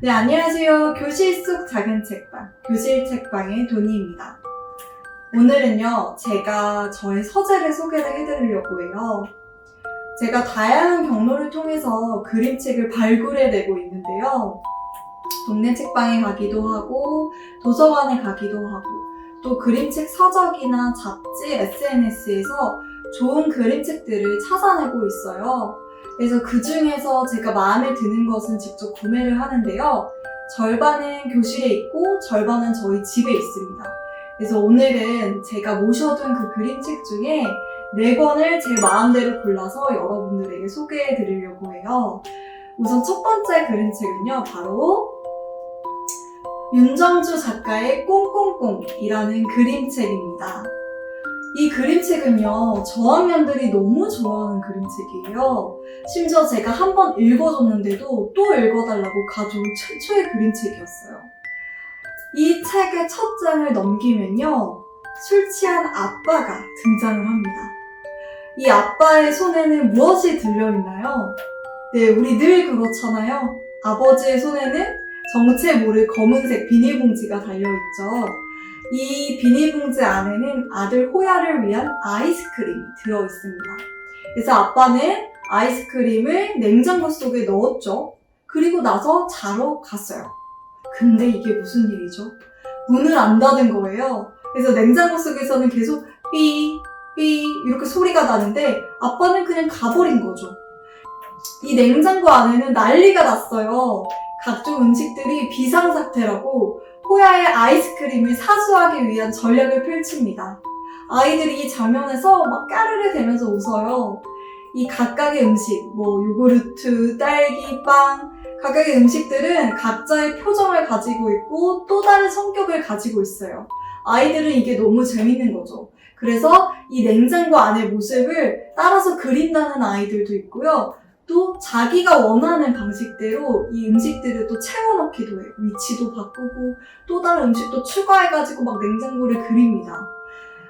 네, 안녕하세요. 교실 속 작은 책방, 교실 책방의 도니입니다. 오늘은요, 제가 저의 서재를 소개를 해드리려고 해요. 제가 다양한 경로를 통해서 그림책을 발굴해내고 있는데요. 동네 책방에 가기도 하고, 도서관에 가기도 하고, 또 그림책 서적이나 잡지, SNS에서 좋은 그림책들을 찾아내고 있어요. 그래서 그 중에서 제가 마음에 드는 것은 직접 구매를 하는데요. 절반은 교실에 있고 절반은 저희 집에 있습니다. 그래서 오늘은 제가 모셔둔 그 그림책 중에 네 권을 제 마음대로 골라서 여러분들에게 소개해 드리려고 해요. 우선 첫 번째 그림책은요, 바로 윤정주 작가의 꽁꽁꽁이라는 그림책입니다. 이 그림책은요, 저학년들이 너무 좋아하는 그림책이에요. 심지어 제가 한 번 읽어줬는데도 또 읽어달라고 가져온 최초의 그림책이었어요. 이 책의 첫 장을 넘기면요, 술 취한 아빠가 등장을 합니다. 이 아빠의 손에는 무엇이 들려있나요? 네, 우리 늘 그렇잖아요. 아버지의 손에는 정체 모를 검은색 비닐봉지가 달려있죠. 이 비닐봉지 안에는 아들 호야를 위한 아이스크림이 들어있습니다. 그래서 아빠는 아이스크림을 냉장고 속에 넣었죠. 그리고 나서 자러 갔어요. 근데 이게 무슨 일이죠? 문을 안 닫은 거예요. 그래서 냉장고 속에서는 계속 삐, 삐 이렇게 소리가 나는데 아빠는 그냥 가버린 거죠. 이 냉장고 안에는 난리가 났어요. 각종 음식들이 비상사태라고 호야의 아이스크림을 사수하기 위한 전략을 펼칩니다. 아이들이 이 장면에서 막 까르르 대면서 웃어요. 이 각각의 음식, 뭐 요구르트, 딸기, 빵, 각각의 음식들은 각자의 표정을 가지고 있고 또 다른 성격을 가지고 있어요. 아이들은 이게 너무 재밌는 거죠. 그래서 이 냉장고 안의 모습을 따라서 그린다는 아이들도 있고요. 또 자기가 원하는 방식대로 이 음식들을 또 채워넣기도 해요. 위치도 바꾸고 또 다른 음식도 추가해가지고 막 냉장고를 그립니다.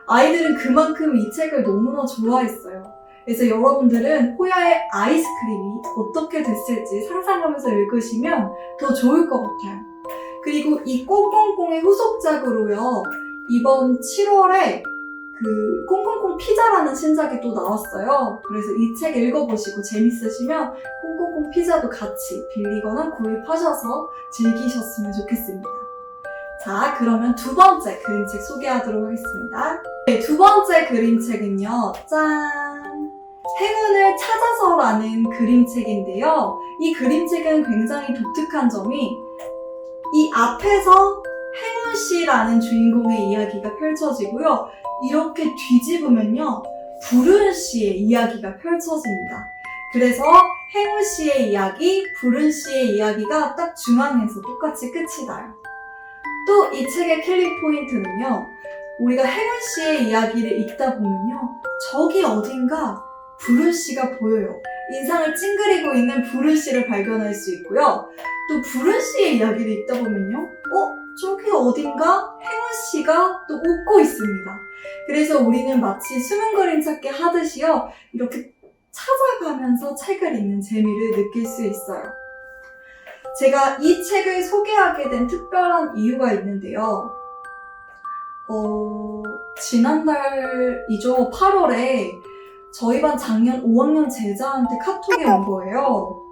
아이들은 그만큼 이 책을 너무나 좋아했어요. 그래서 여러분들은 호야의 아이스크림이 어떻게 됐을지 상상하면서 읽으시면 더 좋을 것 같아요. 그리고 이 꽁꽁꽁의 후속작으로요. 이번 7월에 그 꽁꽁꽁 피자라는 신작이 또 나왔어요. 그래서 이 책 읽어보시고 재밌으시면 꽁꽁꽁 피자도 같이 빌리거나 구입하셔서 즐기셨으면 좋겠습니다. 자, 그러면 두 번째 그림책 소개하도록 하겠습니다. 네, 두 번째 그림책은요. 짠! 행운을 찾아서라는 그림책인데요. 이 그림책은 굉장히 독특한 점이 이 앞에서 행운 씨라는 주인공의 이야기가 펼쳐지고요. 이렇게 뒤집으면요. 부른 씨의 이야기가 펼쳐집니다. 그래서 행운 씨의 이야기, 부른 씨의 이야기가 딱 중앙에서 똑같이 끝이 나요. 또 이 책의 킬링 포인트는요. 우리가 행운 씨의 이야기를 읽다 보면요. 저기 어딘가 부른 씨가 보여요. 인상을 찡그리고 있는 부른 씨를 발견할 수 있고요. 또 부른 씨의 이야기를 읽다 보면요. 어? 저기 어딘가 행운 씨가 또 웃고 있습니다. 그래서 우리는 마치 숨은 그림 찾기 하듯이요. 이렇게 찾아가면서 책을 읽는 재미를 느낄 수 있어요. 제가 이 책을 소개하게 된 특별한 이유가 있는데요. 어, 지난달이죠. 8월에 저희 반 작년 5학년 제자한테 카톡이 온 거예요.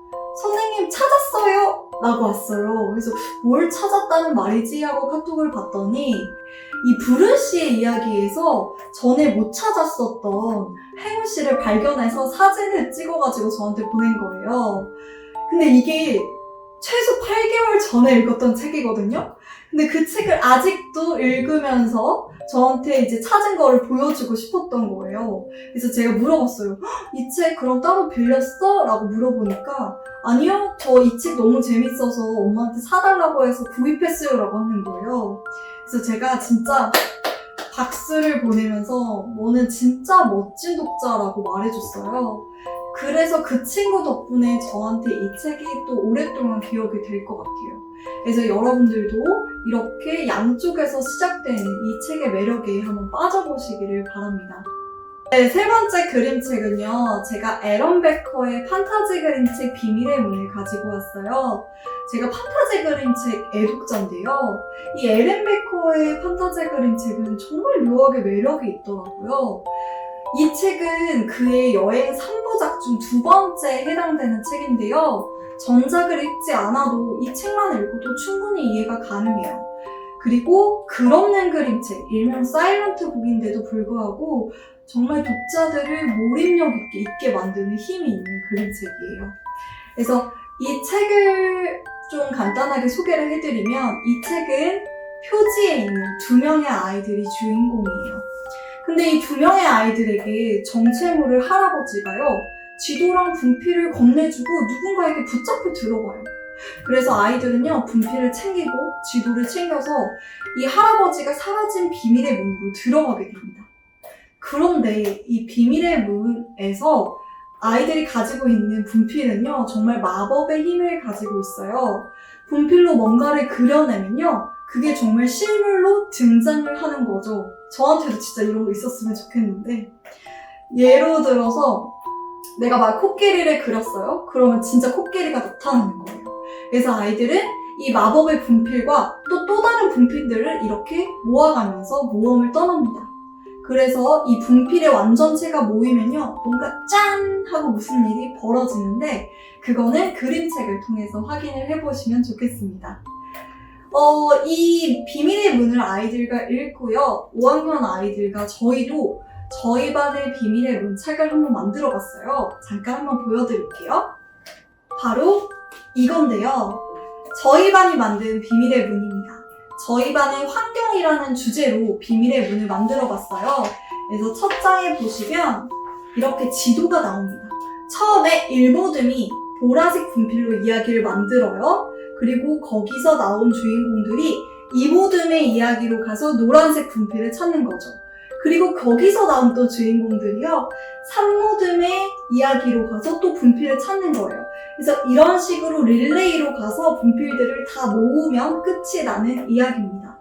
선생님 찾았어요! 라고 왔어요. 그래서 뭘 찾았다는 말이지? 하고 카톡을 봤더니 이 부른 씨의 이야기에서 전에 못 찾았었던 행운 씨를 발견해서 사진을 찍어가지고 저한테 보낸 거예요. 근데 이게 최소 8개월 전에 읽었던 책이거든요? 근데 그 책을 아직도 읽으면서 저한테 이제 찾은 거를 보여주고 싶었던 거예요. 그래서 제가 물어봤어요. 이 책 그럼 따로 빌렸어? 라고 물어보니까 아니요, 저 이 책 너무 재밌어서 엄마한테 사달라고 해서 구입했어요. 라고 하는 거예요. 그래서 제가 진짜 박수를 보내면서 너는 진짜 멋진 독자라고 말해줬어요. 그래서 그 친구 덕분에 저한테 이 책이 또 오랫동안 기억이 될 것 같아요. 그래서 여러분들도 이렇게 양쪽에서 시작되는 이 책의 매력에 한번 빠져보시기를 바랍니다. 네, 세 번째 그림책은요. 제가 에런 베커의 판타지 그림책 비밀의 문을 가지고 왔어요. 제가 판타지 그림책 애독자인데요. 이 에렌 베커의 판타지 그림책은 정말 묘하게 매력이 있더라고요. 이 책은 그의 여행 3부작 중 두 번째에 해당되는 책인데요. 전작을 읽지 않아도 이 책만 읽어도 충분히 이해가 가능해요. 그리고 글없는 그림책, 일명 사일런트 북인데도 불구하고 정말 독자들을 몰입력 있게 읽게 만드는 힘이 있는 그림책이에요. 그래서 이 책을 좀 간단하게 소개를 해드리면 이 책은 표지에 있는 두 명의 아이들이 주인공이에요. 근데 이 두 명의 아이들에게 정체모를 할아버지가요, 지도랑 분필을 건네주고 누군가에게 붙잡혀 들어가요. 그래서 아이들은요, 분필을 챙기고 지도를 챙겨서 이 할아버지가 사라진 비밀의 문으로 들어가게 됩니다. 그런데 이 비밀의 문에서 아이들이 가지고 있는 분필은요, 정말 마법의 힘을 가지고 있어요. 분필로 뭔가를 그려내면요, 그게 정말 실물로 등장을 하는 거죠. 저한테도 진짜 이런 거 있었으면 좋겠는데. 예로 들어서 내가 막 코끼리를 그렸어요. 그러면 진짜 코끼리가 나타나는 거예요. 그래서 아이들은 이 마법의 분필과 또 또 다른 분필들을 이렇게 모아가면서 모험을 떠납니다. 그래서 이 분필의 완전체가 모이면요, 뭔가 짠! 하고 무슨 일이 벌어지는데, 그거는 그림책을 통해서 확인을 해보시면 좋겠습니다. 어, 이 비밀의 문을 아이들과 읽고요, 5학년 아이들과 저희도 저희 반의 비밀의 문 책을 한번 만들어 봤어요. 잠깐 한번 보여드릴게요. 바로 이건데요. 저희 반이 만든 비밀의 문입니다. 저희 반의 환경이라는 주제로 비밀의 문을 만들어 봤어요. 그래서 첫 장에 보시면 이렇게 지도가 나옵니다. 처음에 일모듬이 보라색 분필로 이야기를 만들어요. 그리고 거기서 나온 주인공들이 이모듬의 이야기로 가서 노란색 분필을 찾는 거죠. 그리고 거기서 나온 또 주인공들이요. 산모듬의 이야기로 가서 또 분필을 찾는 거예요. 그래서 이런 식으로 릴레이로 가서 분필들을 다 모으면 끝이 나는 이야기입니다.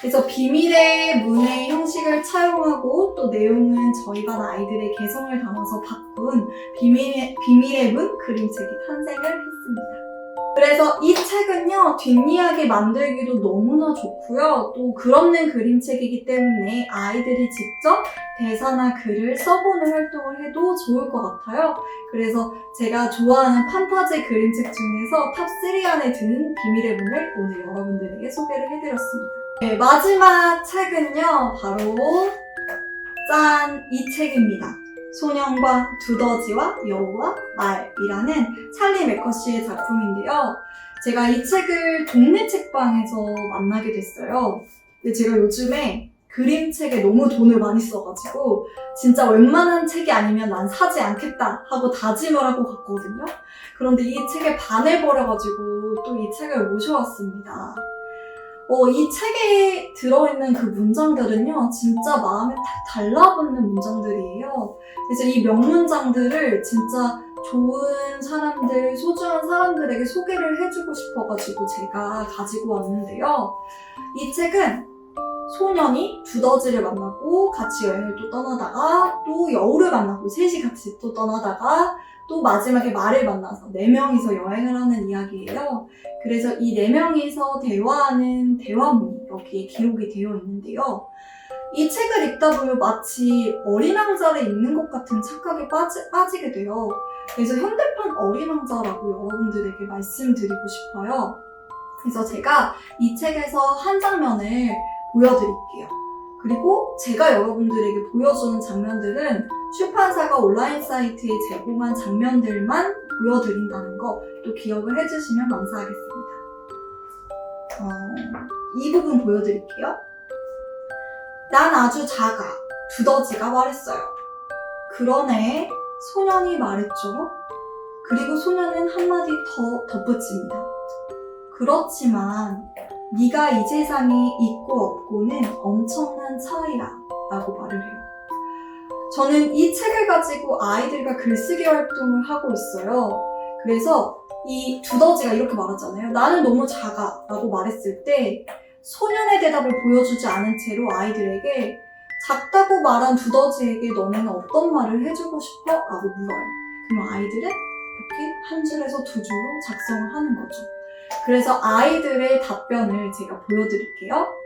그래서 비밀의 문의 형식을 차용하고 또 내용은 저희 반 아이들의 개성을 담아서 바꾼 비밀의, 비밀의 문 그림책이 탄생을 했습니다. 그래서 이 책은요, 뒷이야기 만들기도 너무나 좋고요. 또 글없는 그림책이기 때문에 아이들이 직접 대사나 글을 써보는 활동을 해도 좋을 것 같아요. 그래서 제가 좋아하는 판타지 그림책 중에서 탑3 안에 드는 비밀의 문을 오늘 여러분들에게 소개를 해드렸습니다. 네, 마지막 책은요, 바로 짠! 이 책입니다. 소년과 두더지와 여우와 말이라는 찰리 메커시의 작품인데요. 제가 이 책을 동네 책방에서 만나게 됐어요. 근데 제가 요즘에 그림책에 너무 돈을 많이 써가지고 진짜 웬만한 책이 아니면 난 사지 않겠다 하고 다짐을 하고 갔거든요. 그런데 이 책에 반해버려가지고 또 이 책을 모셔왔습니다. 어, 이 책에 들어있는 그 문장들은요, 진짜 마음에 탁 달라붙는 문장들이에요. 그래서 이 명문장들을 진짜 좋은 사람들, 소중한 사람들에게 소개를 해주고 싶어가지고 제가 가지고 왔는데요. 이 책은 소년이 두더지를 만나고 같이 여행을 또 떠나다가 또 여우를 만나고 셋이 같이 또 떠나다가 또 마지막에 말을 만나서 네 명이서 여행을 하는 이야기예요. 그래서 이 네 명이서 대화하는 대화문이 여기에 기록이 되어 있는데요. 이 책을 읽다 보면 마치 어린 왕자를 읽는 것 같은 착각에 빠지, 빠지게 돼요. 그래서 현대판 어린 왕자라고 여러분들에게 말씀드리고 싶어요. 그래서 제가 이 책에서 한 장면을 보여드릴게요. 그리고 제가 여러분들에게 보여주는 장면들은 출판사가 온라인 사이트에 제공한 장면들만 보여드린다는 거 또 기억을 해주시면 감사하겠습니다. 어, 이 부분 보여드릴게요. 난 아주 작아. 두더지가 말했어요. 그러네. 소년이 말했죠. 그리고 소년은 한마디 더 덧붙입니다. 그렇지만 네가 이 세상에 있고 없고는 엄청난 차이야 라고 말을 해요. 저는 이 책을 가지고 아이들과 글쓰기 활동을 하고 있어요. 그래서 이 두더지가 이렇게 말하잖아요. 나는 너무 작아 라고 말했을 때 소년의 대답을 보여주지 않은 채로 아이들에게 작다고 말한 두더지에게 너네는 어떤 말을 해주고 싶어? 라고 물어요. 그럼 아이들은 이렇게 한 줄에서 두 줄로 작성을 하는 거죠. 그래서 아이들의 답변을 제가 보여드릴게요.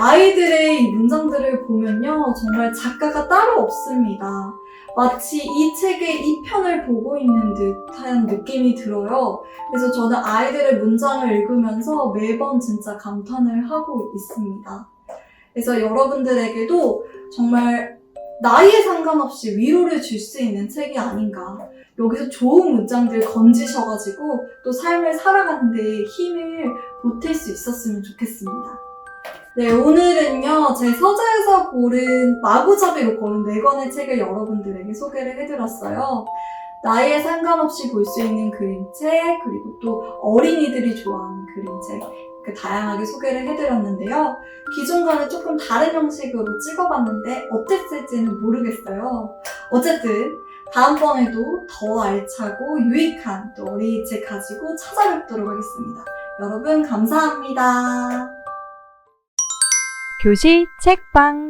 아이들의 이 문장들을 보면요, 정말 작가가 따로 없습니다. 마치 이 책의 이 편을 보고 있는 듯한 느낌이 들어요. 그래서 저는 아이들의 문장을 읽으면서 매번 진짜 감탄을 하고 있습니다. 그래서 여러분들에게도 정말 나이에 상관없이 위로를 줄 수 있는 책이 아닌가. 여기서 좋은 문장들 건지셔가지고 또 삶을 살아가는 데 힘을 보탤 수 있었으면 좋겠습니다. 네, 오늘은요, 제 서재에서 고른 마구잡이로 고른 네 권의 책을 여러분들에게 소개를 해드렸어요. 나이에 상관없이 볼 수 있는 그림책, 그리고 또 어린이들이 좋아하는 그림책, 다양하게 소개를 해드렸는데요. 기존과는 조금 다른 형식으로 찍어봤는데 어땠을지는 모르겠어요. 어쨌든, 다음번에도 더 알차고 유익한 또 어린이 책 가지고 찾아뵙도록 하겠습니다. 여러분, 감사합니다. 교실 책방